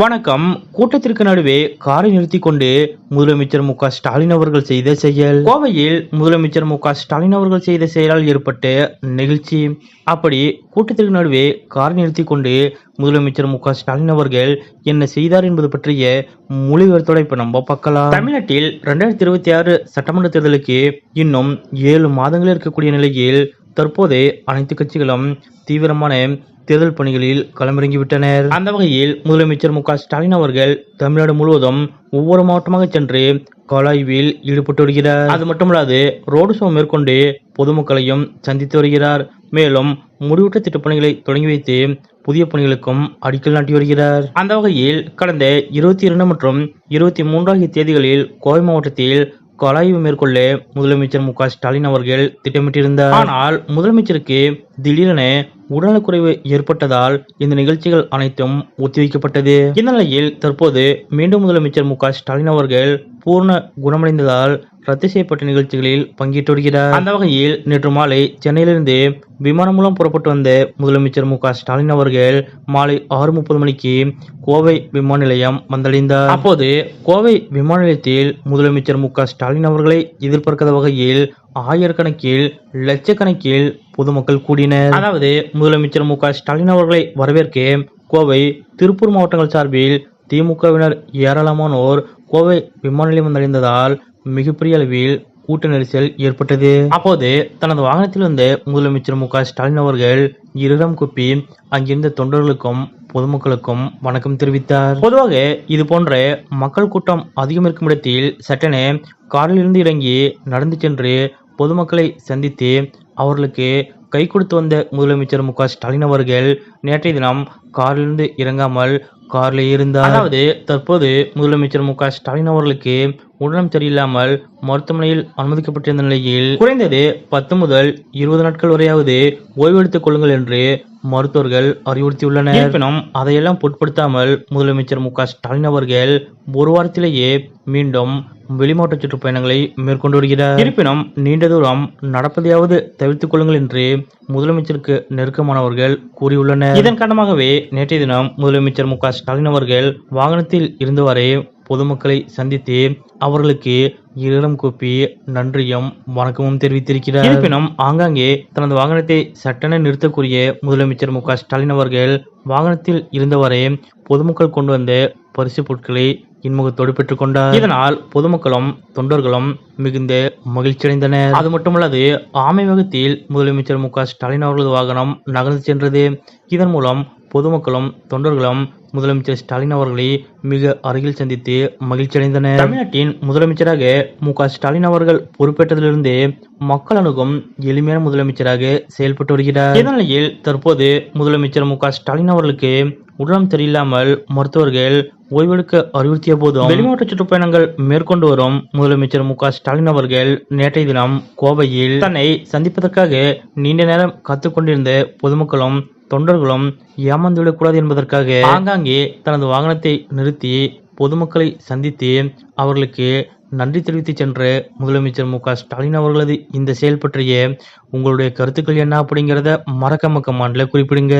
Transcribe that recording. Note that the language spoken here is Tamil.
வணக்கம். கூட்டத்திற்கு நடுவே காரை நிறுத்தி கொண்டு முதலமைச்சர் மு ஸ்டாலின் அவர்கள் செய்த செயல். கோவையில் முதலமைச்சர் மு ஸ்டாலின் அவர்கள் செய்த செயலால் ஏற்பட்ட நிகழ்ச்சி. அப்படி கூட்டத்திற்கு நடுவே காரை நிறுத்தி கொண்டு முதலமைச்சர் மு ஸ்டாலின் அவர்கள் என்ன செய்தார் என்பது பற்றிய முழு இப்ப நம்ம பார்க்கலாம். தமிழ்நாட்டில் இரண்டாயிரத்தி இருபத்தி ஆறு சட்டமன்ற தேர்தலுக்கு இன்னும் ஏழு மாதங்கள் இருக்கக்கூடிய நிலையில் தற்போது அனைத்து கட்சிகளும் தீவிரமான தேர்தல் பணிகளில் களமிறங்கிவிட்டனர். அந்த வகையில் முதலமைச்சர் மு ஸ்டாலின் அவர்கள் தமிழ்நாடு முழுவதும் ஒவ்வொரு மாவட்டமாக சென்று கலாய்வில் ஈடுபட்டு வருகிறார். அது மட்டுமல்லாது ரோடு ஷோ மேற்கொண்டு பொதுமக்களையும் சந்தித்து வருகிறார். மேலும் முடிவுற்ற திட்டப்பணிகளை தொடங்கி வைத்து புதிய பணிகளுக்கும் அடிக்கல் நாட்டி வருகிறார். அந்த வகையில் கடந்த இருபத்தி இரண்டு மற்றும் இருபத்தி மூன்றாகிய தேதிகளில் கோவை மாவட்டத்தில் கலாய்வு மேற்கொள்ள முதலமைச்சர் மு ஸ்டாலின் அவர்கள் திட்டமிட்டிருந்தார். ஆனால் முதலமைச்சருக்கு திடீரென உடல்நலக்குறைவு ஏற்பட்டதால் இந்த நிகழ்ச்சிகள் அனைத்தும் ஒத்திவைக்கப்பட்டது. இந்த நிலையில் தற்போது மீண்டும் முதலமைச்சர் மு ஸ்டாலின் அவர்கள் பூர்ண குணமடைந்ததால் ரத்து செய்யப்பட்ட நிகழ்ச்சிகளில் பங்கேற்று வருகிறார் அந்த வகையில் நேற்று மாலை சென்னையிலிருந்து விமானம் மூலம் புறப்பட்டு வந்த முதலமைச்சர் மு ஸ்டாலின் அவர்கள் மாலை ஆறு முப்பது மணிக்கு கோவை விமான நிலையம் வந்தடைந்தார். அப்போது கோவை விமான நிலையத்தில் முதலமைச்சர் மு ஸ்டாலின் அவர்களை எதிர்பார்க்காத வகையில் ஆயிரக்கணக்கில் லட்சக்கணக்கில் பொதுமக்கள் கூடினர். அதாவது முதலமைச்சர் மு ஸ்டாலின் அவர்களை வரவேற்க கோவை திருப்பூர் மாவட்டங்கள் சார்பில் திமுகவினர் ஏராளமானோர் கோவை விமான நிலையம் வந்தடைந்ததால் மிகப்பெரிய அளவில் கூட்ட நெரிசல் ஏற்பட்டது. அப்போது தனது வாகனத்தில் வந்த முதலமைச்சர் மு ஸ்டாலின் அவர்கள் இருடம் குப்பி அங்கிருந்த தொண்டர்களுக்கும் பொதுமக்களுக்கும் வணக்கம் தெரிவித்தார். பொதுவாக இது போன்ற மக்கள் கூட்டம் அதிகம் இருக்கும் இடத்தில் சட்டென காரில் இருந்து இறங்கி நடந்து சென்று பொதுமக்களை சந்தித்து அவர்களுக்கு கை கொடுத்து வந்த முதலமைச்சர் மு க ஸ்டாலின் அவர்கள் நேற்றைய தினம் காரிலிருந்து இறங்காமல் காரில் இருந்தார். அதாவது தற்போது முதலமைச்சர் மு க ஸ்டாலின் அவர்களுக்கு உடனம் சரியில்லாமல் மருத்துவமனையில் அனுமதிக்கப்பட்டிருந்த நிலையில் குறைந்தது பத்து முதல் இருபது நாட்கள் வரையாவது ஓய்வெடுத்துக் கொள்ளுங்கள் என்று மருத்துவர்கள் அறிவுறுத்தியுள்ளனர். இருப்பினும் அதையெல்லாம் பொருட்படுத்தாமல் முதலமைச்சர் மு க ஸ்டாலின் அவர்கள் ஒரு வாரத்திலேயே மீண்டும் வெளிமாவட்ட சுற்றுப்பயணங்களை மேற்கொண்டு வருகிறார். இருப்பினும் நீண்ட தூரம் நடப்பதையாவது தவிர்த்துக் கொள்ளுங்கள் என்று முதலமைச்சருக்கு நெருக்கமானவர்கள் கூறியுள்ளனர். இதன் காரணமாகவே நேற்றைய தினம் முதலமைச்சர் மு க ஸ்டாலின் அவர்கள் வாகனத்தில் இருந்தவரை பொதுமக்களை சந்தித்து அவர்களுக்கு இருடம் கூப்பி நன்றியும் வணக்கமும் தெரிவித்திருக்கிறார். இருப்பினும் ஆங்காங்கே தனது வாகனத்தை சட்டென நிறுத்தக்கூடிய முதலமைச்சர் மு க ஸ்டாலின் அவர்கள் வாகனத்தில் இருந்தவரை பொதுமக்கள் கொண்டு வந்த பரிசு பொருட்களை இன்முகத்தோடு பெற்றுக் கொண்டார். இதனால் பொதுமக்களும் தொண்டர்களும் மிகுந்த மகிழ்ச்சியடைந்தனர். அது மட்டுமல்லாது ஆமை வகத்தில் முதலமைச்சர் மு க ஸ்டாலின் அவர்களது வாகனம் நகர்ந்து சென்றது. இதன் மூலம் பொதுமக்களும் தொண்டர்களும் முதலமைச்சர் ஸ்டாலின் அவர்களை மிக அருகில் சந்தித்து மகிழ்ச்சியடைந்தனர். தமிழ்நாட்டின் முதலமைச்சராக மு ஸ்டாலின் அவர்கள் பொறுப்பேற்றதிலிருந்து மக்கள் அணுகும் எளிமையான முதலமைச்சராக செயல்பட்டு வருகிறார். இந்த நிலையில் தற்போது முதலமைச்சர் மு ஸ்டாலின் அவர்களுக்கு உடலம் சரியில்லாமல் மருத்துவர்கள் ஓய்வெடுக்க அறிவுறுத்திய போதும் வெளிமாவட்ட சுற்றுப்பயணங்கள் மேற்கொண்டு வரும் முதலமைச்சர் மு ஸ்டாலின் அவர்கள் நேற்றைய தினம் கோவையில் தன்னை சந்திப்பதற்காக நீண்ட நேரம் காத்துக்கொண்டிருந்த பொதுமக்களும் தொண்டர்களும் ஏமாந்துவிடக்கூடாது என்பதற்காக ஆங்காங்கே தனது வாகனத்தை நிறுத்தி பொதுமக்களை சந்தித்து அவர்களுக்கு நன்றி தெரிவித்து சென்ற முதலமைச்சர் மு க ஸ்டாலின் அவர்களது இந்த செயல் பற்றிய உங்களுடைய கருத்துக்கள் என்ன அப்படிங்கிறத மறக்காம கமாண்ட்ல குறிப்பிடுங்க.